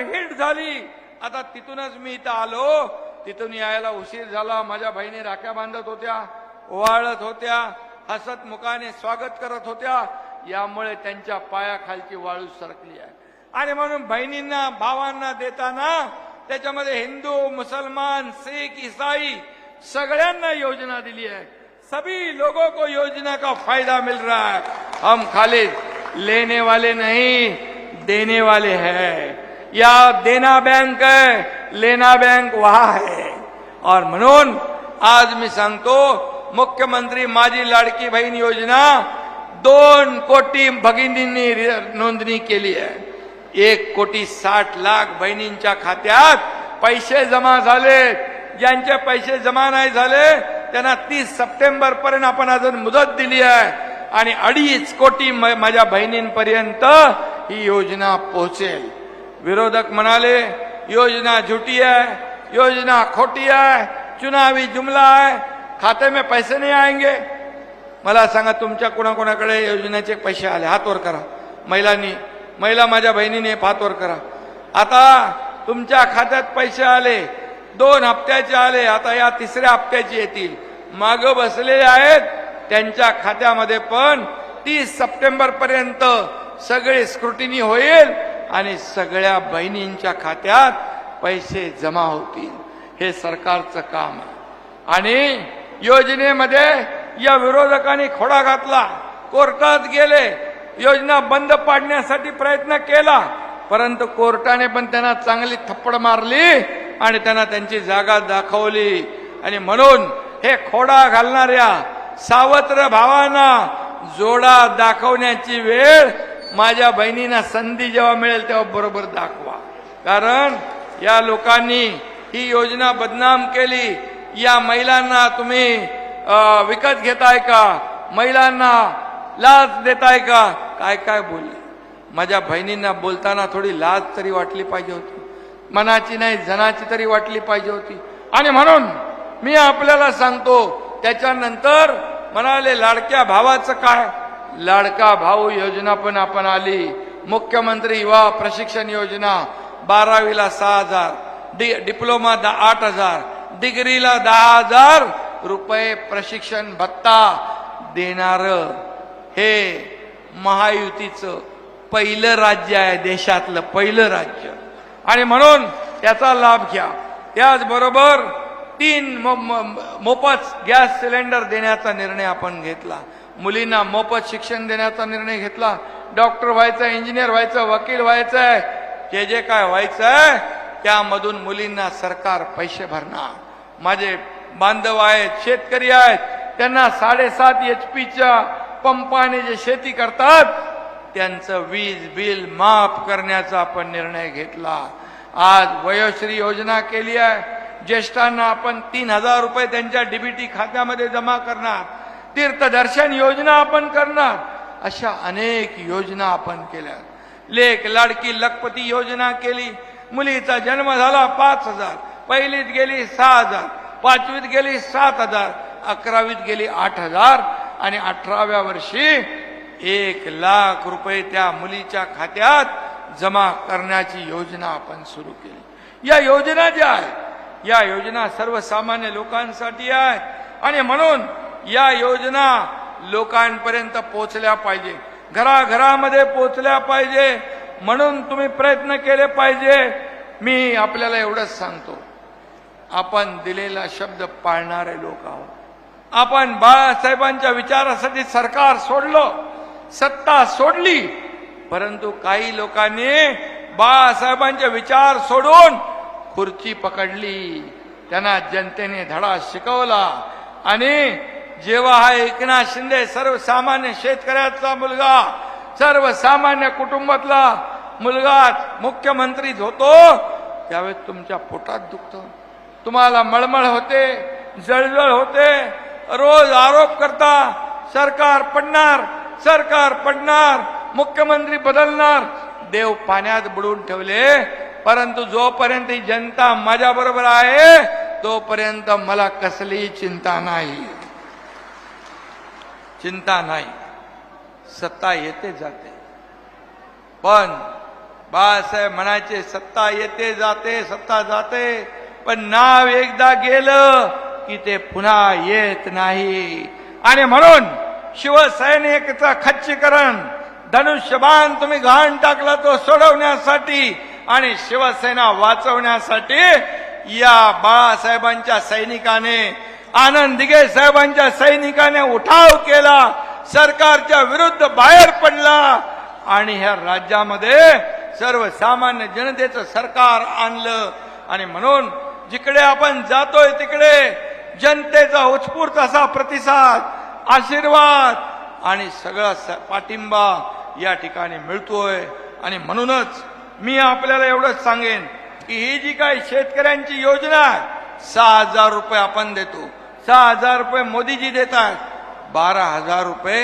Hit झाली. आता तिथूनच मी इथं आलो. तिथून यायला उशीर झाला. माझ्या बहिणी राख्या बांधत होत्या ओवाळत होत्या हसत मुखाने स्वागत करत होत्या. यामुळे त्यांच्या पायाखालची वाळू सरकली आहे. आणि म्हणून बहिणींना भावांना देताना त्याच्यामध्ये हिंदू मुसलमान शीख इसाई सगळ्यांना योजना दिली आहे. सभी लोगों को योजना का फायदा मिल रहा है. हम खाली लेने वाले नहीं देने वाले हैं. या देना बँक आहे लेना बँक वहा आहे और म्हणून आज मी सांगतो मुख्यमंत्री माझी लाडकी बहीण योजना दोन कोटी भगिनींनी नोंदणी केली आहे एक कोटी साठ लाख बहिणींच्या खात्यात पैसे जमा झाले। ज्यांचे पैसे जमा नाही झाले त्यांना तीस सप्टेंबर पर्यंत आपण अजून मुदत दिली आहे. आणि अडीच कोटी म- माझ्या बहिणींपर्यंत ही योजना पोहोचेल. विरोधक म्हणाले योजना झुटी आहे योजना खोटी आहे चुनावी जुमला आहे खाते में पैसे नाही आएंगे। मला सांगा तुमच्या कोणाकोणाकडे योजनेचे पैसे आले? हातवर करा. महिलांनी महिला माझ्या बहिणीने हातवर करा. आता तुमच्या खात्यात पैसे आले दोन हप्त्याचे आले आता या तिसऱ्या हप्त्याचे येतील. माग बसलेले आहेत त्यांच्या खात्यामध्ये पण तीस सप्टेंबर पर्यंत सगळे स्क्रुटिनी होईल. आणि सगळ्या बहिणींच्या खात्यात पैसे जमा होतील. हे सरकारचं काम आहे. आणि योजनेमध्ये या विरोधकांनी खोडा घातला. कोर्टात गेले. योजना बंद पाडण्यासाठी प्रयत्न केला. परंतु कोर्टाने पण त्यांना चांगली थप्पड मारली आणि त्यांना त्यांची जागा दाखवली. आणि म्हणून हे खोडा घालणाऱ्या सावत्र भावांना जोडा दाखवण्याची वेळ माझ्या बहिणींना संधी जेव्हा मिळेल तेव्हा बरोबर दाखवा. कारण या लोकांनी ही योजना बदनाम केली. या महिलांना तुम्ही विकत घेताय का? महिलांना लाच देताय का? काय काय बोलले? माझ्या बहिणींना बोलताना थोडी लाज तरी वाटली पाहिजे होती. मनाची नाही जनाची तरी वाटली पाहिजे होती. आणि म्हणून मी आपल्याला सांगतो त्याच्यानंतर म्हणाले लाडक्या भावाचं काय? लाडका भाऊ योजना पण आपण आली. मुख्यमंत्री युवा प्रशिक्षण योजना बारावीला सहा हजार डि डिप्लोमा आठ हजार डिग्रीला दहा हजार रुपये प्रशिक्षण भत्ता देणार. हे महायुतीचं पहिलं राज्य आहे देशातलं पहिलं राज्य. आणि म्हणून त्याचा लाभ घ्या. त्याचबरोबर तीन मो- मोफत गॅस सिलेंडर देण्याचा निर्णय आपण घेतला. मुलींना मोफत शिक्षण देण्याचा निर्णय घेतला. डॉक्टर व्हायचं इंजिनियर व्हायचं वकील व्हायचं आहे. जे जे काय व्हायचं आहे त्यामधून मुलींना सरकार पैसे भरणार. माझे बांधव आहेत शेतकरी आहेत त्यांना साडेसात एच पीच्या पंपाने जे शेती करतात त्यांचं वीज बिल माफ करण्याचा आपण निर्णय घेतला. आज वयोश्री योजना केली आहे. ज्येष्ठांना आपण तीन हजार रुपये त्यांच्या डीबीटी खात्यामध्ये जमा करणार. तीर्थदर्शन योजना आपण करणार. अशा अनेक योजना आपण केल्या. लेख लाडकी लखपती योजना केली. मुलीचा जन्म झाला पाच हजार. पहिलीत गेली सहा हजार. पाचवीत गेली सात हजार. अकरावीत गेली आठ हजार. आणि अठराव्या वर्षी एक लाख रुपये त्या मुलीच्या खात्यात जमा करण्याची योजना आपण सुरू केली. या योजना ज्या आहेत या योजना सर्वसामान्य लोकांसाठी आहेत आणि म्हणून या योजना लोकांपर्यंत पोहोचल्या पाहिजे. घराघरामध्ये पोहोचल्या पाहिजे. म्हणून तुम्ही प्रयत्न केले पाहिजे. मी आपल्याला एवढंच सांगतो. आपण दिलेला शब्द पाळणारे लोक आहोत. आपण बाळासाहेबांच्या विचारासाठी सरकार सोडलं. सत्ता सोडली. परंतु काही लोकांनी बाळासाहेबांचे विचार सोडून खुर्ची पकडली. त्यांना जनतेने धडा शिकवला. आणि जेव्हा हा एकनाथ शिंदे सर्वसामान्य शेतकऱ्याचा मुलगा सर्वसामान्य कुटुंबातला मुलगा मुख्यमंत्री होतो त्यावेळेस तुमच्या पोटात दुखतं. तुम्हाला मळमळ होते जळजळ होते रोज आरोप करता सरकार पडणार सरकार पडणार मुख्यमंत्री बदलणार देव पाण्यात बुडून ठेवले. परंतु जोपर्यंत जनता माझ्या बरोबर आहे तोपर्यंत मला कसलीही चिंता नाही. चिंता नाही. सत्ता येते जाते. पण बाळासाहेब म्हणायचे सत्ता येते जाते सत्ता जाते. पण नाव एकदा गेलं की ते पुन्हा येत नाही. आणि म्हणून शिवसैनिकचं खच्चीकरण धनुष्यबाण तुम्ही घाण टाकला तो सोडवण्यासाठी आणि शिवसेना वाचवण्यासाठी या बाळासाहेबांच्या सैनिकाने आनंद दिघे साहेबांच्या सैनिकाने उठाव केला सरकारच्या विरुद्ध बाहेर पडला आणि ह्या राज्यामध्ये सर्वसामान्य जनतेचं सरकार आणलं. आणि म्हणून जिकडे आपण जातोय तिकडे जनतेचा उत्स्फूर्त असा प्रतिसाद आशीर्वाद आणि सगळा स- पाठिंबा या ठिकाणी मिळतोय. आणि म्हणूनच मी आपल्याला एवढंच सांगेन की ही जी काही शेतकऱ्यांची योजना आहे सहा हजार रुपये आपण देतो. सहा हजार रुपये मोदीजी देतात. बारा हजार रुपये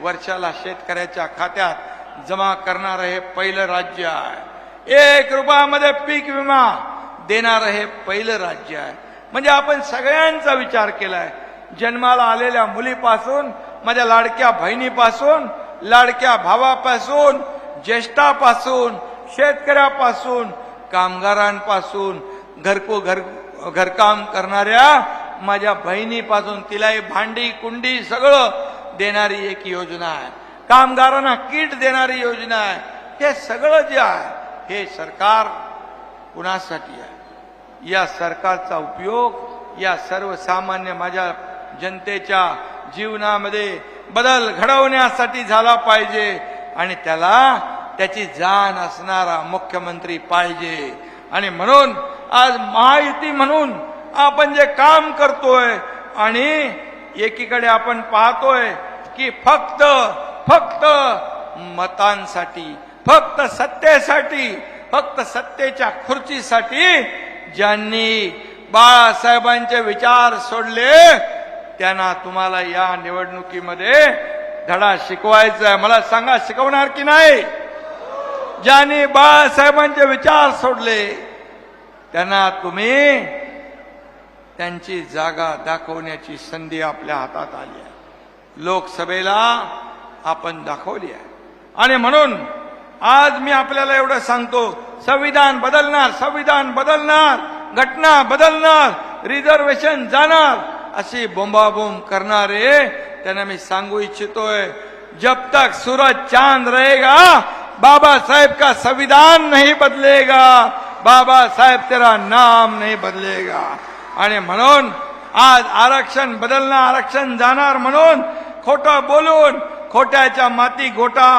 वर्षाला शेतकऱ्याच्या खात्यात जमा करणारं हे पहिलं राज्य आहे. एक रुपयामध्ये पीक विमा देणारं हे पहिलं राज्य आहे. म्हणजे आपण सगळ्यांचा विचार केलाय. जन्माला आलेल्या मुलीपासून माझ्या लाडक्या बहिणीपासून लाडक्या भावापासून ज्येष्ठापासून शेतकऱ्यापासून कामगारांपासून घरको घर घरकाम करणाऱ्या माझ्या बहिणीपासून तिलाही भांडी कुंडी सगळं देणारी एक योजना आहे. कामगारांना किट देणारी योजना आहे. हे सगळं जे आहे हे सरकार कुणासाठी आहे? या सरकारचा उपयोग या सर्वसामान्य माझ्या जनतेच्या जीवनामध्ये बदल घडवण्यासाठी झाला पाहिजे आणि त्याला त्याची जाण असणारा मुख्यमंत्री पाहिजे. आणि म्हणून आज महायुती म्हणून आपण जे काम करतोय आणि एकीकडे आपण पाहतोय की फक्त फक्त मतांसाठी फक्त सत्तेसाठी फक्त सत्तेच्या खुर्चीसाठी ज्यांनी बाळासाहेबांचे विचार सोडले त्यांना तुम्हाला या निवडणुकीमध्ये धडा शिकवायचा आहे. मला सांगा शिकवणार की नाही? ज्यांनी बाळासाहेबांचे विचार सोडले त्यांना तुम्ही त्यांची जागा दाखवण्याची संधी आपल्या हातात आली आहे. लोकसभेला आपण दाखवली आहे. आणि म्हणून आज मी आपल्याला एवढं सांगतो संविधान बदलणार संविधान बदलणार घटना बदलणार रिझर्वेशन जाणार अशी बोंबाबोंब करणारे त्यांना मी सांगू इच्छितोय. जब तक सूरज चांद रहेगा बाबा साहेब का संविधान नहीं बदलेगा बाबा साहेब तेरा नाम नहीं बदलेगा. आणि म्हणून आज आरक्षण बदलणं आरक्षण जाणार म्हणून खोटं बोलून खोट्याच्या माती गोटा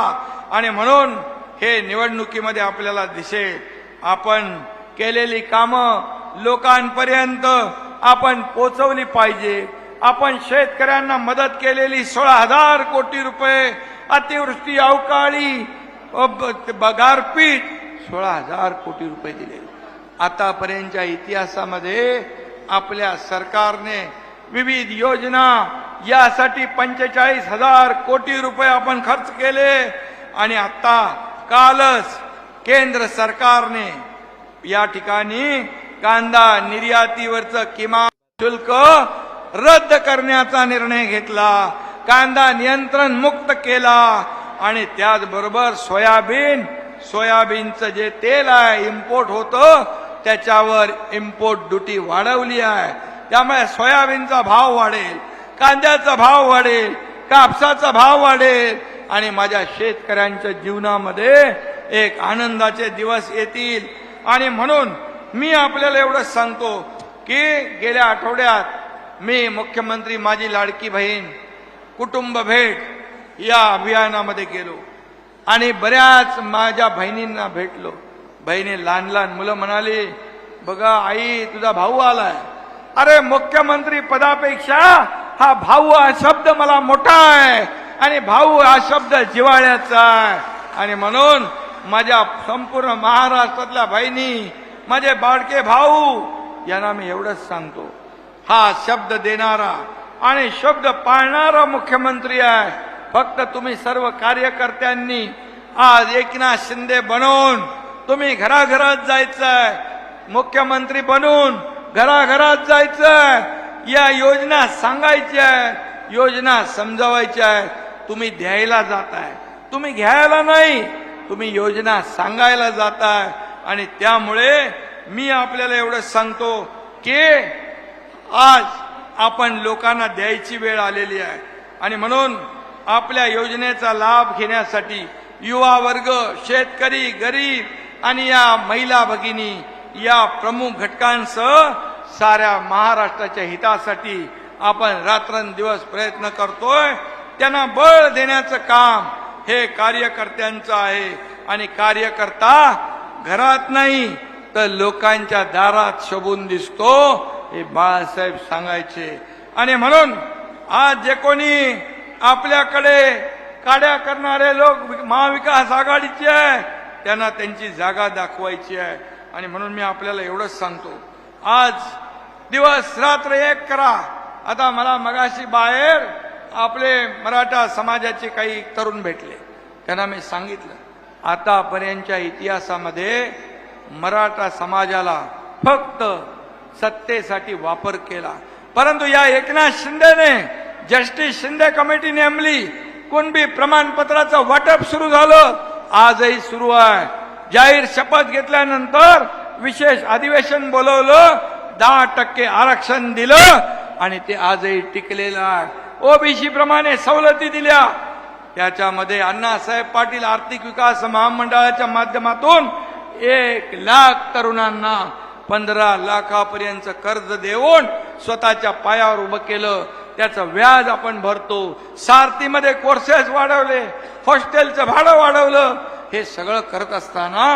आणि म्हणून हे निवडणुकीमध्ये आपल्याला दिसेल आपण केलेली कामं लोकांपर्यंत आपण पोचवली पाहिजे. आपण शेतकऱ्यांना मदत केलेली सोळा हजार कोटी रुपये अतिवृष्टी अवकाळी अ, गारपीट सोळा हजार कोटी रुपये दिले. आतापर्यंतच्या इतिहासामध्ये आपल्या सरकारने विविध योजना यासाठी पंचेचाळीस हजार कोटी रुपये आपण खर्च केले. आणि आता कालच केंद्र सरकारने या ठिकाणी कांदा निर्यातीवरचं किमान शुल्क रद्द करण्याचा निर्णय घेतला. कांदा नियंत्रण मुक्त केला. आणि त्याचबरोबर सोयाबीन सोयाबीनचं जे तेल आहे इम्पोर्ट होतं त्याच्यावर इम्पोर्ट ड्युटी वाढवली आहे. त्यामुळे सोयाबीनचा भाव वाढेल कांद्याचा भाव वाढेल कापसाचा भाव वाढेल आणि माझ्या शेतकऱ्यांच्या जीवनामध्ये एक आनंदाचे दिवस येतील. आणि म्हणून मी आपल्याला एवढं सांगतो की गेल्या आठवड्यात मी मुख्यमंत्री माझी लाडकी बहीण कुटुंब भेट या अभियानामध्ये गेलो आणि बऱ्याच माझ्या बहिणींना भेटलो. बहिणी लहान लहान मुलं म्हणाली बघा आई तुझा भाऊ आलाय. अरे मुख्यमंत्री पदापेक्षा हा भाऊ हा शब्द मला मोठा आहे आणि भाऊ हा शब्द जिवाळ्याचा आहे. आणि म्हणून माझ्या संपूर्ण महाराष्ट्रातल्या बहिणी माझे बाळके भाऊ यांना मी एवढंच सांगतो. हा शब्द देणारा आणि शब्द पाळणारा मुख्यमंत्री आहे. फक्त तुम्ही सर्व कार्यकर्त्यांनी आज एकनाथ शिंदे बनवून तुम्ही घराघरात जायचंय. मुख्यमंत्री बनून घराघरात जायचंय. या योजना सांगायच्या योजना समजावायच्या तुम्ही द्यायला जाताय. तुम्ही घ्यायला नाही तुम्ही योजना सांगायला जाताय. आणि त्यामुळे मी आपल्याला एवढं सांगतो की आज आपण लोकांना द्यायची वेळ आलेली आहे. आणि म्हणून आपल्या योजनेचा लाभ घेण्यासाठी युवा वर्ग शेतकरी गरीब आणि या महिला भगिनी या प्रमुख घटकांसह साऱ्या महाराष्ट्राच्या हितासाठी आपण रात्रंदिवस प्रयत्न करतोय. त्यांना बळ देण्याचं काम हे कार्यकर्त्यांचं आहे. आणि कार्यकर्ता घरात नाही तर लोकांच्या दारात शोभून दिसतो हे बाळासाहेब सांगायचे. आणि म्हणून आज जे कोणी आपल्याकडे काड्या करणारे लोक महाविकास आघाडीचे आहे त्यांना त्यांची जागा दाखवायची आहे. आणि म्हणून मी आपल्याला एवढंच सांगतो. आज दिवस रात्र एक करा. आता मला मगाशी बाहेर आपले मराठा समाजाचे काही तरुण भेटले. त्यांना मी सांगितलं आतापर्यंतच्या इतिहासामध्ये मराठा समाजाला फक्त सत्तेसाठी वापर केला. परंतु या एकनाथ शिंदेने जस्टिस शिंदे कमिटी नेमली कुणबी प्रमाणपत्राचं वाटप सुरू झालं आजही सुरू आहे. जाहीर शपथ घेतल्यानंतर विशेष अधिवेशन बोलवलं दहा टक्के आरक्षण दिलं आणि ते आजही टिकलेलं आहे. ओबीसी प्रमाणे सवलती दिल्या. त्याच्यामध्ये अण्णासाहेब पाटील आर्थिक विकास महामंडळाच्या माध्यमातून एक लाख तरुणांना पंधरा लाखापर्यंत कर्ज देऊन स्वतःच्या पायावर उभं केलं. त्याचं व्याज आपण भरतो. सारथीमध्ये कोर्सेस वाढवले हॉस्टेलचं भाडं वाढवलं. हे सगळं करत असताना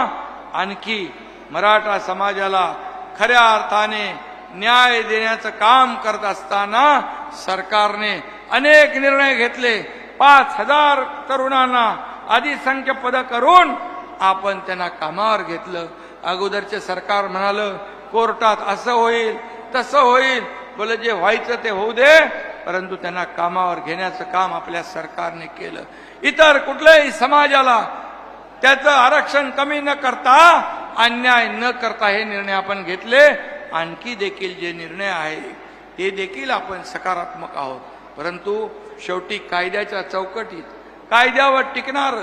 आणखी मराठा समाजाला खऱ्या अर्थाने न्याय देण्याचं काम करत असताना सरकारने अनेक निर्णय घेतले. पाच हजार तरुणांना अधिसंख्य पद करून आपण त्यांना कामावर घेतलं. अगोदरचे सरकार म्हणालं कोर्टात असं होईल तसं होईल. बोल जे व्हायचं ते होऊ दे. परंतु त्यांना कामावर घेण्याचं काम आपल्या सरकारने केलं. इतर कुठल्याही समाजाला त्याचं आरक्षण कमी न करता अन्याय न करता हे निर्णय आपण घेतले. आणखी देखील जे निर्णय आहे ते देखील आपण सकारात्मक आहोत. परंतु शेवटी कायद्याच्या चौकटीत कायद्यावर टिकणार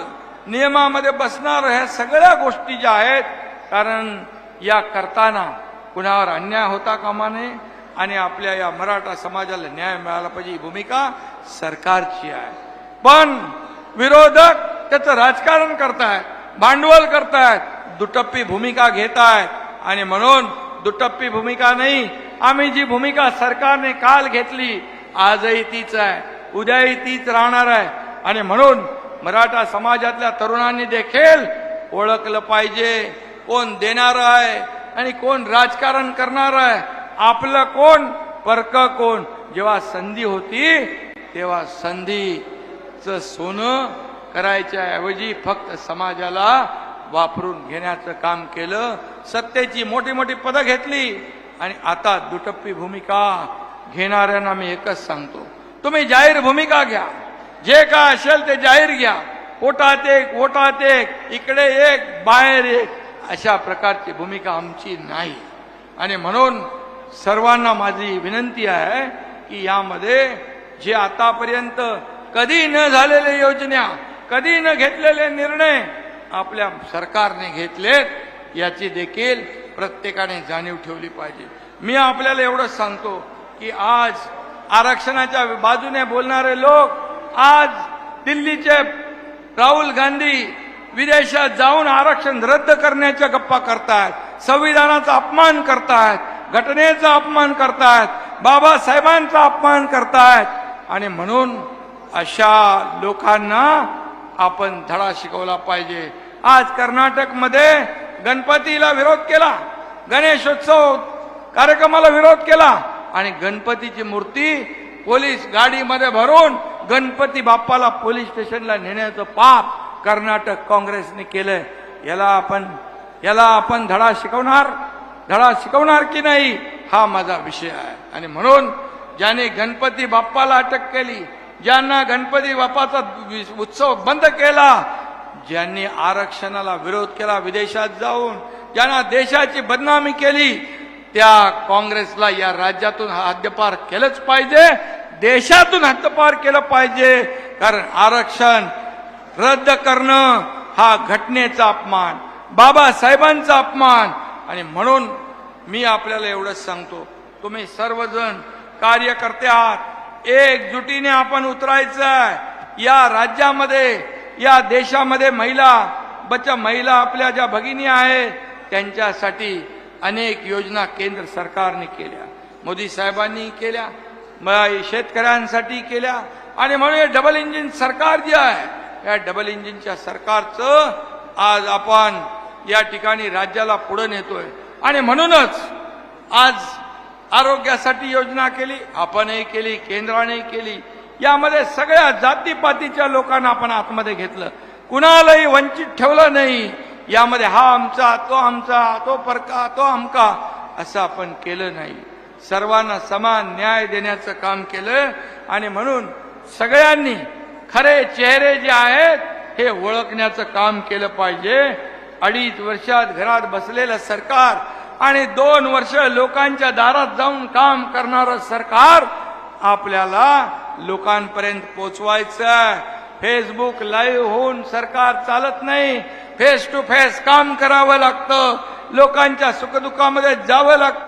नियमामध्ये बसणार ह्या सगळ्या गोष्टी ज्या आहेत कारण या करताना कुणावर अन्याय होता कामा नये आणि आपल्या या मराठा समाजाला न्याय मिळाला पाहिजे ही भूमिका सरकारची आहे. पण विरोधक त्याचं राजकारण करतायत भांडवल करतायत दुटप्पी भूमिका घेतायत. आणि म्हणून दुटप्पी भूमिका नाही आम्ही जी भूमिका सरकारने काल घेतली आजही तीच आहे उद्याही तीच राहणार आहे. आणि म्हणून मराठा समाजातल्या तरुणांनी देखील ओळखलं पाहिजे कोण देणार आहे आणि कोण राजकारण करणार आहे. आपलं कोण? परक कोण? जेव्हा संधी होती तेव्हा संधीचं सोनं करायच्या ऐवजी फक्त समाजाला वापरून घेण्याचं काम केलं. सत्तेची मोठी मोठी पदं घेतली आणि आता दुटप्पी भूमिका घेणाऱ्यांना मी एकच सांगतो. तुम्ही जाहीर भूमिका घ्या. जे काय असेल ते जाहीर घ्या. पोटात एक वोटात एक इकडे एक बाहेर एक. अशा प्रकारची भूमिका आमची नाही. आणि म्हणून सर्वांना माझी विनंती आहे की यामध्ये जे आतापर्यंत कधी न झालेले योजना कधी न घेतलेले निर्णय आपल्या सरकारने घेतलेत याची देखील प्रत्येकाने जाणीव ठेवली पाहिजे. मी आपल्याला एवढंच सांगतो की आज आरक्षणाच्या बाजूने बोलणारे लोक आज दिल्लीचे राहुल गांधी विदेशात जाऊन आरक्षण रद्द करण्याच्या गप्पा करतायत संविधानाचा अपमान करतायत घटनेचा अपमान करतायत बाबासाहेबांचा अपमान करतायत. आणि म्हणून अशा लोकांना आपण धडा शिकवला पाहिजे. आज कर्नाटकमध्ये गणपतीला विरोध केला गणेशोत्सव कार्यक्रमाला विरोध केला आणि गणपतीची मूर्ती पोलीस गाडीमध्ये भरून गणपती बाप्पाला पोलीस स्टेशनला नेण्याचं पाप कर्नाटक काँग्रेसने केलं याला आपण याला आपण धडा शिकवणार. धडा शिकवणार की नाही हा माझा विषय आहे. आणि म्हणून ज्याने गणपती बाप्पाला अटक केली ज्यांना गणपती बाप्पाचा उत्सव बंद केला ज्यांनी आरक्षणाला विरोध केला विदेशात जाऊन ज्यांना देशाची बदनामी केली त्या काँग्रेसला या राज्यातून हद्दपार केलंच पाहिजे देशातून हद्दपार केलं पाहिजे कारण आरक्षण रद्द करणं हा घटनेचा अपमान बाबासाहेबांचा अपमान आणि म्हणून मी आपल्याला एवढंच सांगतो तुम्ही सर्वजण कार्यकर्ते आहात. एकजुटीने आपण उतरायचं आहे या राज्यामध्ये या देशामध्ये महिला बच्चा महिला आपल्या ज्या भगिनी आहेत त्यांच्यासाठी अनेक योजना केंद्र सरकारने केल्या. मोदी साहेबांनी केल्या शेतकऱ्यांसाठी केल्या आणि म्हणून हे डबल इंजिन सरकार जे आहे या डबल इंजिनच्या सरकारचं आज आपण या ठिकाणी राज्याला पुढे नेतोय. आणि म्हणूनच आज आरोग्यासाठी योजना केली आपणही केली केंद्राने केली यामध्ये सगळ्या जातीपातीच्या लोकांना आपण आतमध्ये घेतलं. कुणालाही वंचित ठेवलं नाही. यामध्ये हा आमचा तो आमचा तो परका तो आमका असं आपण केलं नाही. सर्वांना समान न्याय देण्याचं काम केलं आणि म्हणून सगळ्यांनी खरे चेहरे जे आहेत हे ओळखण्याचं काम केलं पाहिजे. अडीच वर्षात घरात बसलेलं सरकार आणि दोन वर्ष लोकांच्या दारात जाऊन काम करणारं सरकार आपल्याला लोकांपर्यंत पोचवायचं आहे फेसबुक लाईव्ह होऊन सरकार चालत नाही. फेस टू फेस काम करावं लागतं. लोकांच्या सुखदुःखामध्ये जावं लागतं.